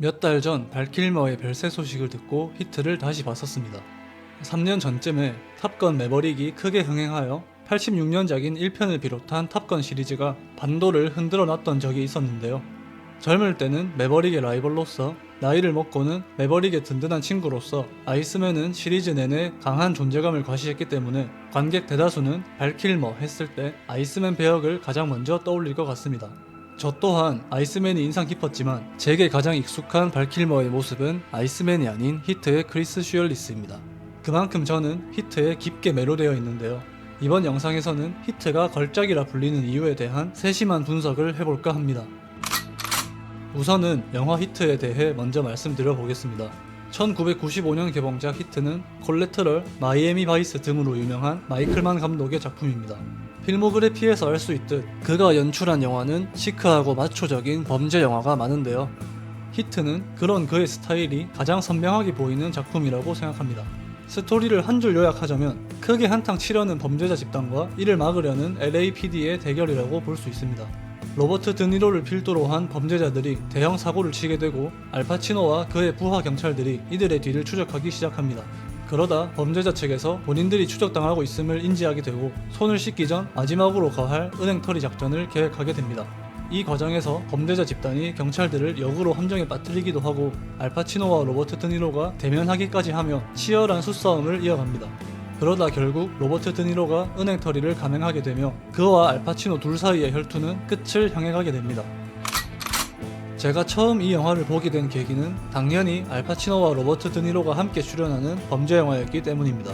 몇 달 전 발킬머의 별세 소식을 듣고 히트를 다시 봤었습니다. 3년 전쯤에 탑건 매버릭이 크게 흥행하여 86년작인 1편을 비롯한 탑건 시리즈가 반도를 흔들어 놨던 적이 있었는데요. 젊을 때는 매버릭의 라이벌로서 나이를 먹고는 매버릭의 든든한 친구로서 아이스맨은 시리즈 내내 강한 존재감을 과시했기 때문에 관객 대다수는 발킬머 했을 때 아이스맨 배역을 가장 먼저 떠올릴 것 같습니다. 저 또한 아이스맨이 인상 깊었지만 제게 가장 익숙한 발킬머의 모습은 아이스맨이 아닌 히트의 크리스 슈얼리스입니다. 그만큼 저는 히트에 깊게 매료되어 있는데요. 이번 영상에서는 히트가 걸작이라 불리는 이유에 대한 세심한 분석을 해볼까 합니다. 우선은 영화 히트에 대해 먼저 말씀드려 보겠습니다. 1995년 개봉작 히트는 콜레트럴, 마이애미 바이스 등으로 유명한 마이클만 감독의 작품입니다. 필모그래피에서 알 수 있듯 그가 연출한 영화는 시크하고 마초적인 범죄 영화가 많은데요. 히트는 그런 그의 스타일이 가장 선명하게 보이는 작품이라고 생각합니다. 스토리를 한 줄 요약하자면 크게 한탕 치려는 범죄자 집단과 이를 막으려는 LAPD의 대결이라고 볼 수 있습니다. 로버트 드니로를 필두로 한 범죄자들이 대형 사고를 치게 되고 알파치노와 그의 부하 경찰들이 이들의 뒤를 추적하기 시작합니다. 그러다 범죄자 측에서 본인들이 추적당하고 있음을 인지하게 되고 손을 씻기 전 마지막으로 가할 은행털이 작전을 계획하게 됩니다. 이 과정에서 범죄자 집단이 경찰들을 역으로 함정에 빠뜨리기도 하고 알파치노와 로버트 드니로가 대면하기까지 하며 치열한 수싸움을 이어갑니다. 그러다 결국 로버트 드니로가 은행털이를 감행하게 되며 그와 알파치노 둘 사이의 혈투는 끝을 향해 가게 됩니다. 제가 처음 이 영화를 보게 된 계기는 당연히 알파치노와 로버트 드니로가 함께 출연하는 범죄 영화였기 때문입니다.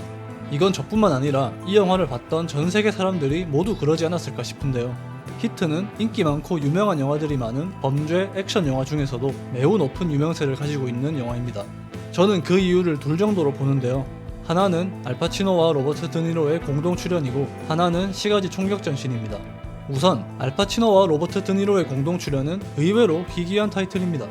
이건 저뿐만 아니라 이 영화를 봤던 전 세계 사람들이 모두 그러지 않았을까 싶은데요. 히트는 인기 많고 유명한 영화들이 많은 범죄 액션 영화 중에서도 매우 높은 유명세를 가지고 있는 영화입니다. 저는 그 이유를 둘 정도로 보는데요. 하나는 알파치노와 로버트 드니로의 공동 출연이고 하나는 시가지 총격 전신입니다. 우선 알파치노와 로버트 드니로의 공동 출연은 의외로 희귀한 타이틀입니다.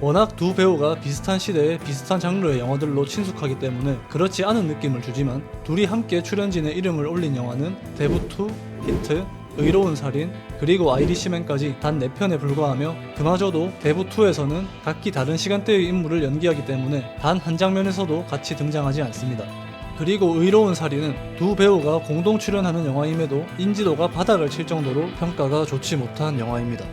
워낙 두 배우가 비슷한 시대에 비슷한 장르의 영화들로 친숙하기 때문에 그렇지 않은 느낌을 주지만 둘이 함께 출연진의 이름을 올린 영화는 데브2, 히트, 의로운 살인, 그리고 아이리시맨까지 단 4편에 불과하며 그마저도 데브2에서는 각기 다른 시간대의 인물을 연기하기 때문에 단 한 장면에서도 같이 등장하지 않습니다. 그리고 의로운 살인은 두 배우가 공동 출연하는 영화임에도 인지도가 바닥을 칠 정도로 평가가 좋지 못한 영화입니다.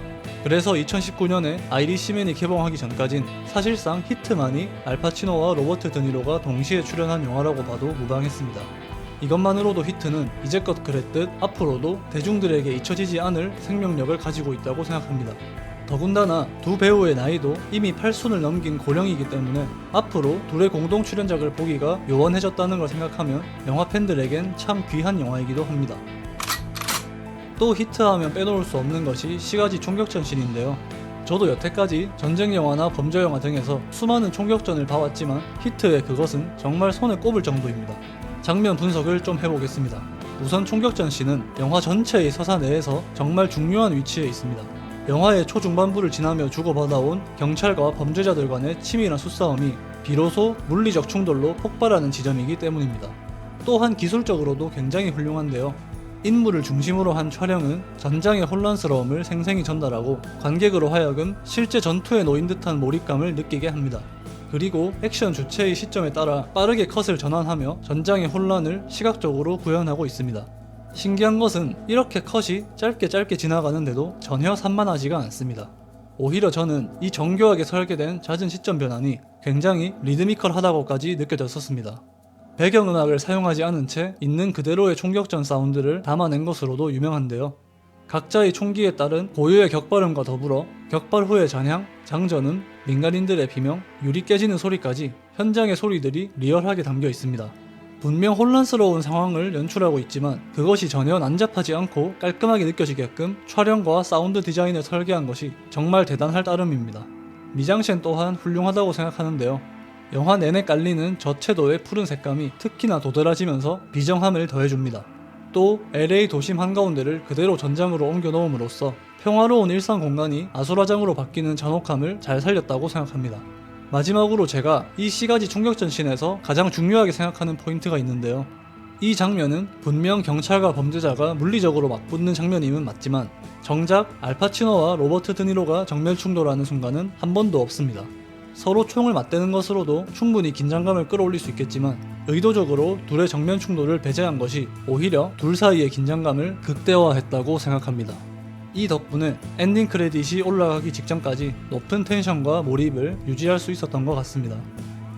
그래서 2019년에 아이리시맨이 개봉하기 전까진 사실상 히트만이 알파치노와 로버트 드니로가 동시에 출연한 영화라고 봐도 무방했습니다. 이것만으로도 히트는 이제껏 그랬듯 앞으로도 대중들에게 잊혀지지 않을 생명력을 가지고 있다고 생각합니다. 더군다나 두 배우의 나이도 이미 8순을 넘긴 고령이기 때문에 앞으로 둘의 공동 출연작을 보기가 요원해졌다는 걸 생각하면 영화 팬들에겐 참 귀한 영화이기도 합니다. 또 히트하면 빼놓을 수 없는 것이 시가지 총격전신인데요. 저도 여태까지 전쟁 영화나 범죄 영화 등에서 수많은 총격전을 봐왔지만 히트의 그것은 정말 손에 꼽을 정도입니다. 장면 분석을 좀 해보겠습니다. 우선 총격전 씬은 영화 전체의 서사 내에서 정말 중요한 위치에 있습니다. 영화의 초중반부를 지나며 주고받아온 경찰과 범죄자들 간의 치밀한 수싸움이 비로소 물리적 충돌로 폭발하는 지점이기 때문입니다. 또한 기술적으로도 굉장히 훌륭한데요. 인물을 중심으로 한 촬영은 전장의 혼란스러움을 생생히 전달하고 관객으로 하여금 실제 전투에 놓인 듯한 몰입감을 느끼게 합니다. 그리고 액션 주체의 시점에 따라 빠르게 컷을 전환하며 전장의 혼란을 시각적으로 구현하고 있습니다. 신기한 것은 이렇게 컷이 짧게 짧게 지나가는데도 전혀 산만하지가 않습니다. 오히려 저는 이 정교하게 설계된 잦은 시점 변환이 굉장히 리드미컬하다고까지 느껴졌었습니다. 배경음악을 사용하지 않은 채 있는 그대로의 총격전 사운드를 담아낸 것으로도 유명한데요. 각자의 총기에 따른 고유의 격발음과 더불어 격발 후의 잔향, 장전음, 민간인들의 비명, 유리 깨지는 소리까지 현장의 소리들이 리얼하게 담겨 있습니다. 분명 혼란스러운 상황을 연출하고 있지만 그것이 전혀 난잡하지 않고 깔끔하게 느껴지게끔 촬영과 사운드 디자인을 설계한 것이 정말 대단할 따름입니다. 미장센 또한 훌륭하다고 생각하는데요. 영화 내내 깔리는 저채도의 푸른 색감이 특히나 도드라지면서 비정함을 더해줍니다. 또 LA 도심 한가운데를 그대로 전장으로 옮겨 놓음으로써 평화로운 일상 공간이 아수라장으로 바뀌는 잔혹함을 잘 살렸다고 생각합니다. 마지막으로 제가 이 시가지 총격전 씬에서 가장 중요하게 생각하는 포인트가 있는데요. 이 장면은 분명 경찰과 범죄자가 물리적으로 맞붙는 장면임은 맞지만 정작 알파치노와 로버트 드니로가 정면 충돌하는 순간은 한 번도 없습니다. 서로 총을 맞대는 것으로도 충분히 긴장감을 끌어올릴 수 있겠지만 의도적으로 둘의 정면 충돌을 배제한 것이 오히려 둘 사이의 긴장감을 극대화했다고 생각합니다. 이 덕분에 엔딩 크레딧이 올라가기 직전까지 높은 텐션과 몰입을 유지할 수 있었던 것 같습니다.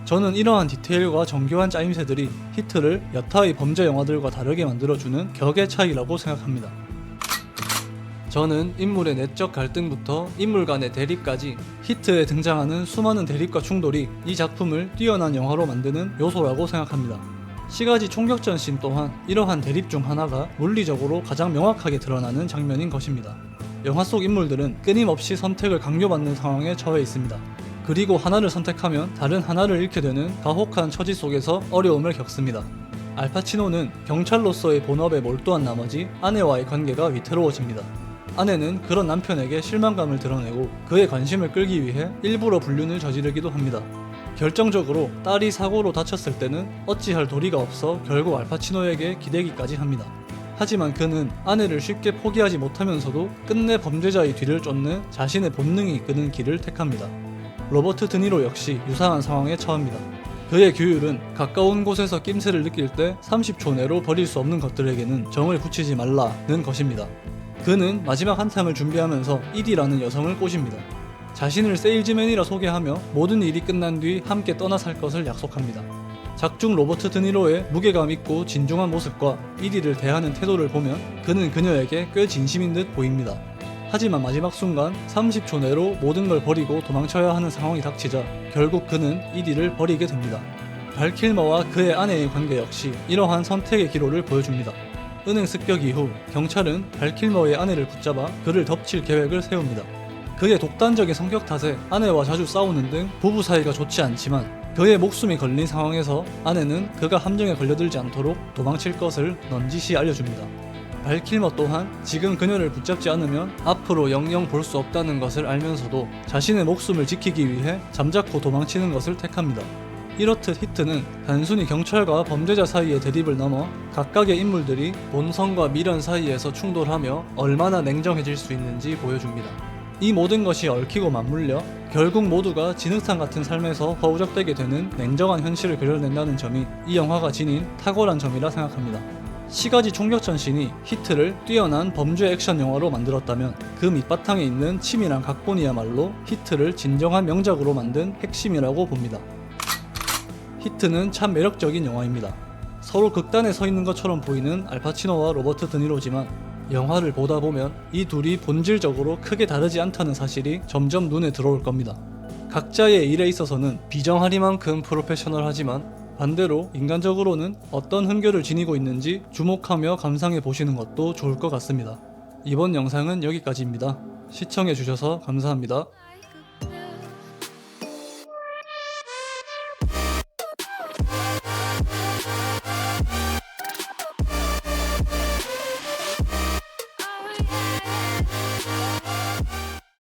저는 이러한 디테일과 정교한 짜임새들이 히트를 여타의 범죄 영화들과 다르게 만들어주는 격의 차이라고 생각합니다. 저는 인물의 내적 갈등부터 인물 간의 대립까지 히트에 등장하는 수많은 대립과 충돌이 이 작품을 뛰어난 영화로 만드는 요소라고 생각합니다. 시가지 총격전 씬 또한 이러한 대립 중 하나가 물리적으로 가장 명확하게 드러나는 장면인 것입니다. 영화 속 인물들은 끊임없이 선택을 강요받는 상황에 처해 있습니다. 그리고 하나를 선택하면 다른 하나를 잃게 되는 가혹한 처지 속에서 어려움을 겪습니다. 알파치노는 경찰로서의 본업에 몰두한 나머지 아내와의 관계가 위태로워집니다. 아내는 그런 남편에게 실망감을 드러내고 그의 관심을 끌기 위해 일부러 불륜을 저지르기도 합니다. 결정적으로 딸이 사고로 다쳤을 때는 어찌할 도리가 없어 결국 알파치노에게 기대기까지 합니다. 하지만 그는 아내를 쉽게 포기하지 못하면서도 끝내 범죄자의 뒤를 쫓는 자신의 본능이 이끄는 길을 택합니다. 로버트 드니로 역시 유사한 상황에 처합니다. 그의 규율은 가까운 곳에서 낌새를 느낄 때 30초 내로 버릴 수 없는 것들에게는 정을 붙이지 말라는 것입니다. 그는 마지막 한탕을 준비하면서 이디라는 여성을 꼬십니다. 자신을 세일즈맨이라 소개하며 모든 일이 끝난 뒤 함께 떠나 살 것을 약속합니다. 작중 로버트 드니로의 무게감 있고 진중한 모습과 이디를 대하는 태도를 보면 그는 그녀에게 꽤 진심인 듯 보입니다. 하지만 마지막 순간 30초 내로 모든 걸 버리고 도망쳐야 하는 상황이 닥치자 결국 그는 이디를 버리게 됩니다. 발킬머와 그의 아내의 관계 역시 이러한 선택의 기로를 보여줍니다. 은행 습격 이후 경찰은 발킬머의 아내를 붙잡아 그를 덮칠 계획을 세웁니다. 그의 독단적인 성격 탓에 아내와 자주 싸우는 등 부부 사이가 좋지 않지만 그의 목숨이 걸린 상황에서 아내는 그가 함정에 걸려들지 않도록 도망칠 것을 넌지시 알려줍니다. 발킬머 또한 지금 그녀를 붙잡지 않으면 앞으로 영영 볼 수 없다는 것을 알면서도 자신의 목숨을 지키기 위해 잠자코 도망치는 것을 택합니다. 이렇듯 히트는 단순히 경찰과 범죄자 사이의 대립을 넘어 각각의 인물들이 본성과 미련 사이에서 충돌하며 얼마나 냉정해질 수 있는지 보여줍니다. 이 모든 것이 얽히고 맞물려 결국 모두가 진흙탕 같은 삶에서 허우적대게 되는 냉정한 현실을 그려낸다는 점이 이 영화가 지닌 탁월한 점이라 생각합니다. 시가지 총격전 씬이 히트를 뛰어난 범죄 액션 영화로 만들었다면 그 밑바탕에 있는 치밀한 각본이야말로 히트를 진정한 명작으로 만든 핵심이라고 봅니다. 히트는 참 매력적인 영화입니다. 서로 극단에 서 있는 것처럼 보이는 알파치노와 로버트 드니로지만 영화를 보다 보면 이 둘이 본질적으로 크게 다르지 않다는 사실이 점점 눈에 들어올 겁니다. 각자의 일에 있어서는 비정하리만큼 프로페셔널하지만 반대로 인간적으로는 어떤 흥겨를 지니고 있는지 주목하며 감상해 보시는 것도 좋을 것 같습니다. 이번 영상은 여기까지입니다. 시청해 주셔서 감사합니다.